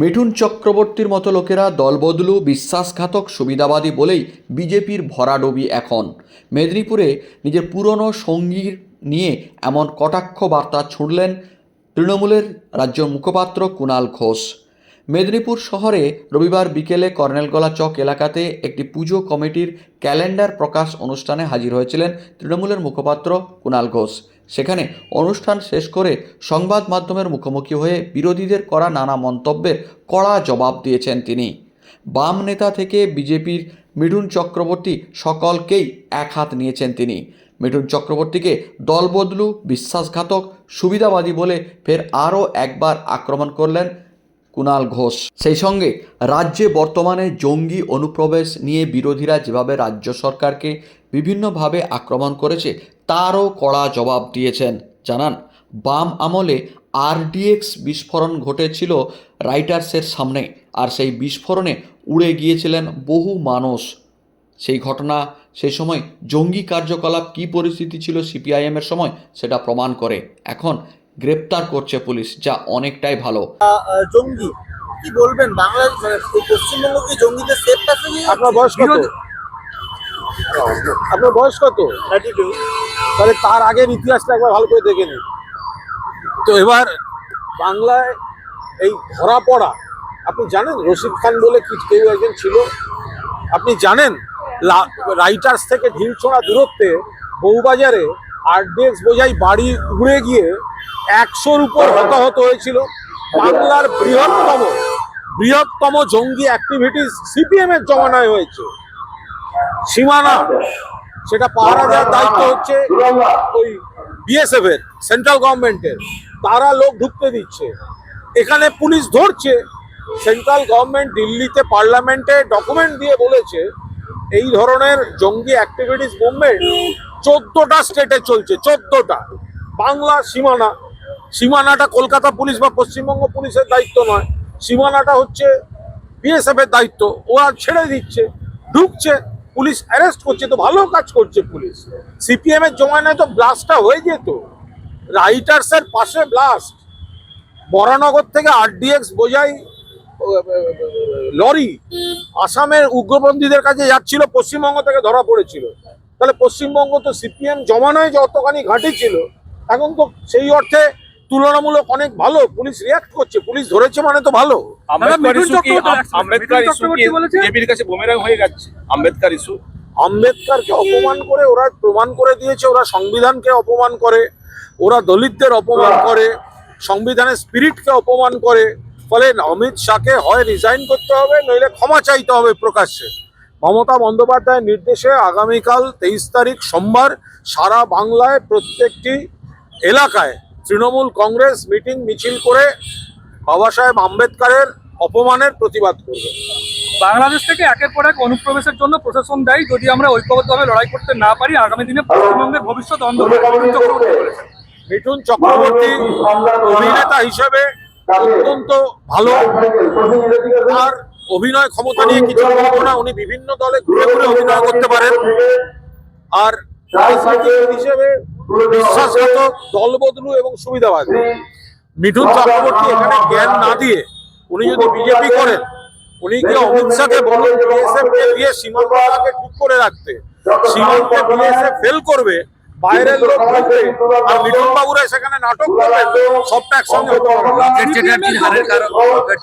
মিঠুন চক্রবর্তীর মতো লোকেরা দলবদলু, বিশ্বাসঘাতক, সুবিধাবাদী বলেই বিজেপির ভরাডুবি এখন। মেদিনীপুরে নিজের পুরনো সঙ্গীর নিয়ে এমন কটাক্ষ বার্তা ছুঁড়লেন তৃণমূলের রাজ্য মুখপাত্র কুণাল ঘোষ। মেদিনীপুর শহরে রবিবার বিকেলে কর্নেলগোলা চক এলাকাতে একটি পুজো কমিটির ক্যালেন্ডার প্রকাশ অনুষ্ঠানে হাজির হয়েছিলেন তৃণমূলের মুখপাত্র কুণাল ঘোষ। সেখানে অনুষ্ঠান শেষ করে সংবাদ মাধ্যমের মুখোমুখি হয়ে বিরোধীদের করা নানা মন্তব্যের কড়া জবাব দিয়েছেন তিনি। বাম নেতা থেকে বিজেপির মিঠুন চক্রবর্তী সকলকেই এক হাত নিয়েছেন তিনি। মিঠুন চক্রবর্তীকে দলবদলু, বিশ্বাসঘাতক, সুবিধাবাদী বলে ফের আরও একবার আক্রমণ করলেন কুণাল ঘোষ। সেই সঙ্গে রাজ্যে বর্তমানে জঙ্গি অনুপ্রবেশ নিয়ে বিরোধীরা যেভাবে রাজ্য সরকারকে বিভিন্নভাবে আক্রমণ করেছে, তারও কড়া জবাব দিয়েছেন। জানান, বাম আমলে আরডিএক্স বিস্ফোরণ ঘটেছিল রাইটার্সের সামনে, আর সেই বিস্ফোরণে উড়ে গিয়েছিলেন বহু মানুষ। সেই ঘটনা সেই সময় জঙ্গি কার্যকলাপ কী পরিস্থিতি ছিল সিপিআইএমের সময়, সেটা প্রমাণ করে। এখন গ্রেপ্তার করছে পুলিশ যা অনেকটাই ভালো। জঙ্গি কি বলবেন? বাংলাদেশ মানে পশ্চিমবঙ্গ কি জঙ্গিদের সেফ প্যাসেজ আপনার বয়স কত? আপনার বয়স কত? তাহলে তার আগের ইতিহাসটা একবার ভালো করে দেখে নিন। তো এবার বাংলায় এই ধরা পড়া আপনি জানেন রশিদ খান বলে কি কেউ একজন ছিল? আপনি জানেন রাইটার্স থেকে ঢিলছোড়া দূরত্বে বউবাজারে আরডিএক্স বোঝাই বাড়ি উড়ে গিয়ে একশোর উপর হতাহত হয়েছিল। বাংলার বৃহত্তম বৃহত্তম জঙ্গি অ্যাক্টিভিটিস সিপিএম এর জমানায় হয়েছে। সীমানা, সেটা পাহারা দেওয়ার দায়িত্ব হচ্ছে ওই বিএসএফ এর সেন্ট্রাল গভর্নমেন্টের তারা লোক ঢুকতে দিচ্ছে। এখানে পুলিশ ধরছে। সেন্ট্রাল গভর্নমেন্ট দিল্লিতে পার্লামেন্টে ডকুমেন্ট দিয়ে বলেছে, এই ধরনের জঙ্গি অ্যাক্টিভিটিস মুভমেন্ট চোদ্দটা স্টেটে চলছে, চোদ্দটা। বাংলা সীমানা। সীমানাটা কলকাতা পুলিশ বা পশ্চিমবঙ্গ পুলিশের দায়িত্ব নয়। সীমানাটা হচ্ছে বিএসএফ এর দায়িত্ব। ওরা ছেড়ে দিচ্ছে, ঢুকছে, পুলিশ অ্যারেস্ট করছে, তো ভালো কাজ করছে পুলিশ। সিপিএম এর জমানায় তো ব্লাস্টটা হয়ে যেত। রাইটার্স এর পাশে ব্লাস্ট বরানগর থেকে আরডিএক্স বোঝাই লরি। আসামের উগ্রপন্থীদের কাছে যাচ্ছিল, পশ্চিমবঙ্গ থেকে ধরা পড়েছিল। তাহলে পশ্চিমবঙ্গ তো সিপিএম জমানায় যতখানি ঘাঁটি ছিল এখন তো সেই অর্থে তুলনামূলক অনেক ভালো। পুলিশ রিয়াক্ট করছে। পুলিশ ধরেছে মানে তো ভালো। আম্বেদকর কাছে বুমেরাং হয়ে যাচ্ছে ইস্যু? আম্বেদকারকে অপমান করে ওরা প্রমাণ করে দিয়েছে। ওরা সংবিধানকে অপমান করে। ওরা দলিতদের অপমান করে। সংবিধানের স্পিরিটকে অপমান করে। ফলে অমিত শাহকে হয় রিজাইন করতে হবে নইলে ক্ষমা চাইতে হবে প্রকাশ্যে। মমতা বন্দ্যোপাধ্যায়ের নির্দেশে আগামীকাল তেইশ তারিখ সোমবার সারা বাংলায় প্রত্যেকটি এলাকায় তৃণমূল কংগ্রেস মিটিং মিছিল করে বাবা সাহেব আম্বেদকরের অপমানের প্রতিবাদ করবে। বাংলাদেশ থেকে একের পর এক অনুপ্রবেশের জন্য প্রশাসন দেয় যদি আমরা ঐক্যবদ্ধভাবে লড়াই করতে না পারি আগামী দিনে পশ্চিমবঙ্গের ভবিষ্যৎ অন্ধকার মিঠুন চক্রবর্তী। মিঠুন চক্রবর্তী অভিনেতা হিসেবে অত্যন্ত ভালো। আর অভিনয় ক্ষমতা নিয়ে কিছু বলব না উনি বিভিন্ন দলে ঘুরে ঘুরে অভিনয় করতে পারেন। আর রাজনীতিবিদ হিসেবে বিশ্বাসঘাতক দলবদলু এবং সুবিধাবাদী। মিঠুন চক্রবর্তী এখানে জ্ঞান না দিয়ে উনি যদি বিজেপি করেন উনি কি অমিত শাহকে বলুন বিএসএফ কে দিয়ে সীমান্তটাকে ঠিক করে রাখতে। সীমান্তে বিএসএফ ফেল করবে বাইরের লোক ঢুকবে আর মিঠুন বাবুরা সেখানে নাটক করবেন সবটা একসঙ্গে হতে পারে না। লকেট চ্যাটার্জির হারের কারণ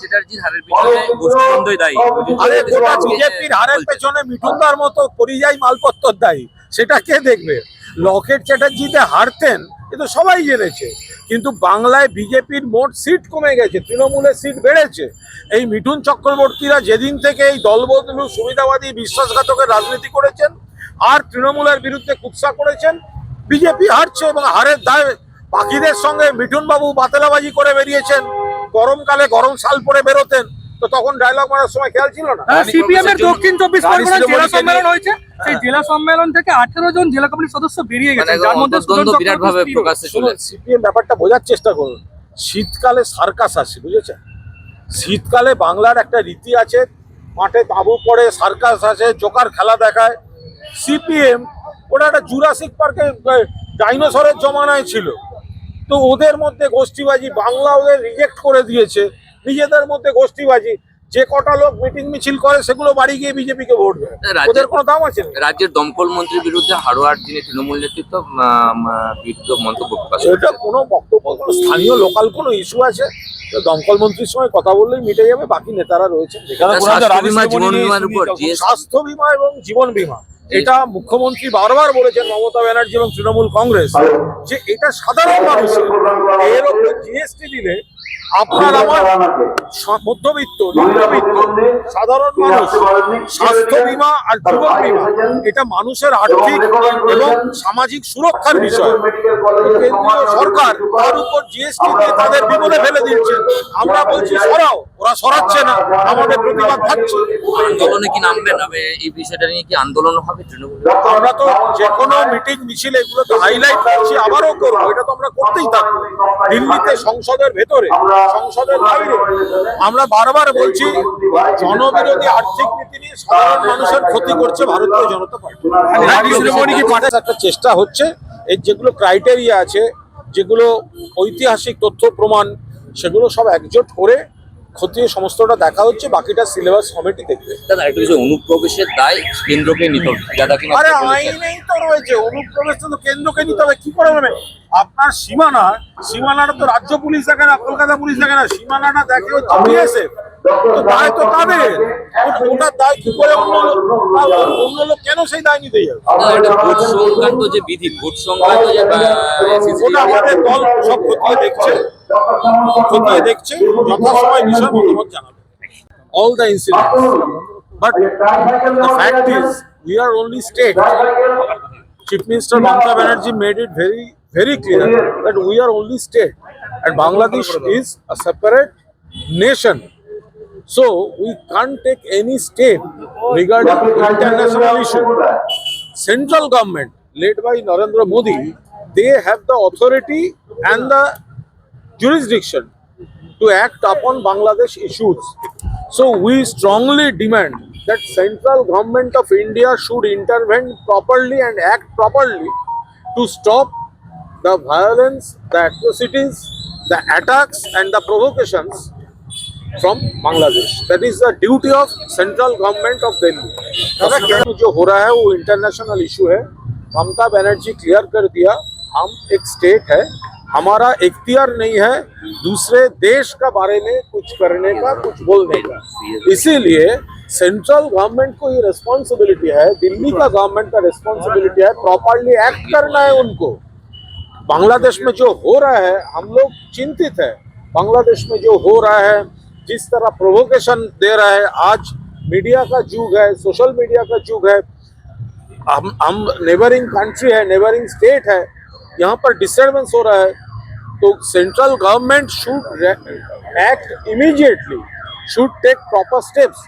চ্যাটার্জির হারের পিছনে গোষ্ঠীদ্বন্দ্বই দায়ী। আরে গোটা বিজেপির হারের পেছনে মিঠুনদার মতো পরিযায়ী মালপত্র দায়ী। সেটা কে দেখবে? লকেট চ্যাটার্জিতে হারতেন, এ তো সবাই জেনেছে। কিন্তু বাংলায় বিজেপির মোট সিট কমে গেছে, তৃণমূলের সিট বেড়েছে। এই মিঠুন চক্রবর্তীরা যেদিন থেকে এই দলবদলু সুবিধাবাদী বিশ্বাসঘাতকের রাজনীতি করেছেন, আর তৃণমূলের বিরুদ্ধে কুৎসা করেছেন, বিজেপি হারছে এবং হারের দায় বাকিদের সঙ্গে মিঠুনবাবু বাতেলাবাজি করে বেরিয়েছেন, গরমকালে গরম শাল পরে বেরোতেন। তো তখন ডায়লগ মারার সময় খেয়াল ছিল না। হ্যাঁ, সিপিএম এর দক্ষিণ চব্বিশ রানী পরগনায় জেলা সম্মেলন হয়েছে। সেই জেলা সম্মেলন থেকে আঠেরো জন জেলা কমিটির সদস্য বেরিয়ে মানে গেছে যার মধ্যে সুজন বিরাট ভাবে প্রকাশ্যে সিপিএম ব্যাপারটা বোঝার চেষ্টা করুন। শীতকালে সার্কাস আসে বুঝেছেন? শীতকালে বাংলার একটা রীতি আছে মাঠে তাঁবু পড়ে সার্কাস আছে জোকার খেলা দেখায়। সিপিএম ওটা একটা জুরাসিক পার্কে ডাইনোসরের জমানায় ছিল। তো ওদের মধ্যে গোষ্ঠীবাজি বাংলা ওদের রিজেক্ট করে দিয়েছে। নিজেদের মধ্যে গোষ্ঠীবাজি যে কটা লোক মিটিং মিছিল করে সেগুলো বাড়ি গিয়ে বিজেপিকে ভোট দেয়। ওদের কোনো দাম আছে রাজ্যের দমকল মন্ত্রীর বিরুদ্ধে হারোয়ার যিনি তৃণমূল নেতৃত্ব বিরুদ্ধে মন্তব্য প্রকাশ। সেটা কোনো বক্তব্য কোনো স্থানীয় লোকাল কোনো ইস্যু আছে? তো দমকল মন্ত্রীর সঙ্গে কথা বললেই মিটে যাবে বাকি নেতারা রয়েছেন স্বাস্থ্য বিমা এবং জীবন বীমা এটা মুখ্যমন্ত্রী বারবার বলেছেন মমতা ব্যানার্জি এবং তৃণমূল কংগ্রেস যে এটা সাধারণ মানুষ এর উপর জিএসটি দিলে আপনার আমার মধ্যবিত্ত নিম্নবিত্ত সাধারণ মানুষ স্বাস্থ্য বীমা আর জীবন বীমা এটা মানুষের আর্থিক এবং সামাজিক সুরক্ষার বিষয়। কেন্দ্রীয় সরকার তার উপর জিএসটি দিয়ে তাদের বিপদে ফেলে দিচ্ছে। আমরা বলছি সরাও ওরা সরাচ্ছে না। আমাদের প্রতিবাদ থাকছে। আন্দোলনে কি নামবেন? হবে এই বিষয়টা নিয়ে কি আন্দোলন হবে তৃণমূল আমরা তো যে কোনো মিটিং মিছিল এগুলো তো হাইলাইট করছি আবারও করব। এটা তো আমরা করতেই থাকব। দিল্লিতে সংসদের ভেতরে সংসদের বাইরে আমরা বারবার বলছি জনবিরোধী আর্থিক নীতি নিয়ে সাধারণ মানুষের ক্ষতি করছে ভারতীয় জনতা পার্টি। একটা চেষ্টা হচ্ছে এই যেগুলো ক্রাইটেরিয়া আছে যেগুলো ঐতিহাসিক তথ্য প্রমাণ সেগুলো সব একজোট করে খতিয়ে সমস্তটা দেখা হচ্ছে বাকিটা সিলেবাস কমিটি দেখবে। দাদা একটা বিষয় অনুপ্রবেশের দায় কেন্দ্রকে নিতে হবে আরে আইনেই তো রয়েছে অনুপ্রবেশ তো কেন্দ্রকে নিতে হবে কি করে হবে? আপনার সীমানা সীমানাটা তো রাজ্য পুলিশ দেখে না কলকাতা পুলিশ দেখে না সীমানাটা দেখে হচ্ছে বিএসএফ তো দায় তো তাদের ওটা- দায় কি করে অন্য অন্য লোক কেন সেই দায় নিতে যাবে? ভোট সংক্রান্ত যে বিধি ভোট সংক্রান্ত যে ওটা আমাদের দল সব খতিয়ে দেখছে। খতিয়ে দেখছে। যথাসময় বিষয় মতামত জানাবে। All the incidents but the fact is we are only state. Chief Minister Mamata Banerjee made it very, very clear that we are only state and Bangladesh is a separate nation. So we can't take any state regarding international issue. Central government led by Narendra Modi, they have the authority and the jurisdiction to act upon Bangladesh issues. So we strongly demand that central government of India should intervene properly and act properly to stop the violence, the atrocities, the attacks and the provocations from Bangladesh. That is the duty of central government of Delhi. जो हो रहा है वो international issue है Mamata Banerjee clear कर दिया हम एक स्टेट है हमारा इख्तियार नहीं है दूसरे देश का बारे में कुछ करने का कुछ बोलने का इसीलिए सेंट्रल गवर्नमेंट को ये रिस्पॉन्सिबिलिटी है दिल्ली का गवर्नमेंट का रिस्पॉन्सिबिलिटी है प्रॉपरली एक्ट करना है उनको बांग्लादेश में जो हो रहा है, हम लोग चिंतित है। बांग्लादेश में जो हो रहा है, जिस तरह प्रोवोकेशन दे रहा है, आज मीडिया का युग है सोशल मीडिया का युग है। हम हम नेबरिंग कंट्री है नेबरिंग स्टेट है, यहाँ पर डिस्टर्बेंस हो रहा है। तो central government should act immediately should take proper steps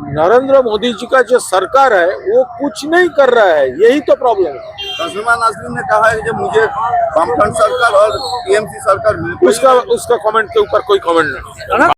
Narendra Modi ji का जो सरकार है वो कुछ नहीं कर रहा है। यही तो प्रॉब्लम है। नाजरीन ने कहा है कि मुझे वामफ्रंट सरकार और टीएमसी सरकार उसका उसका कमेंट के ऊपर कोई कमेंट नहीं।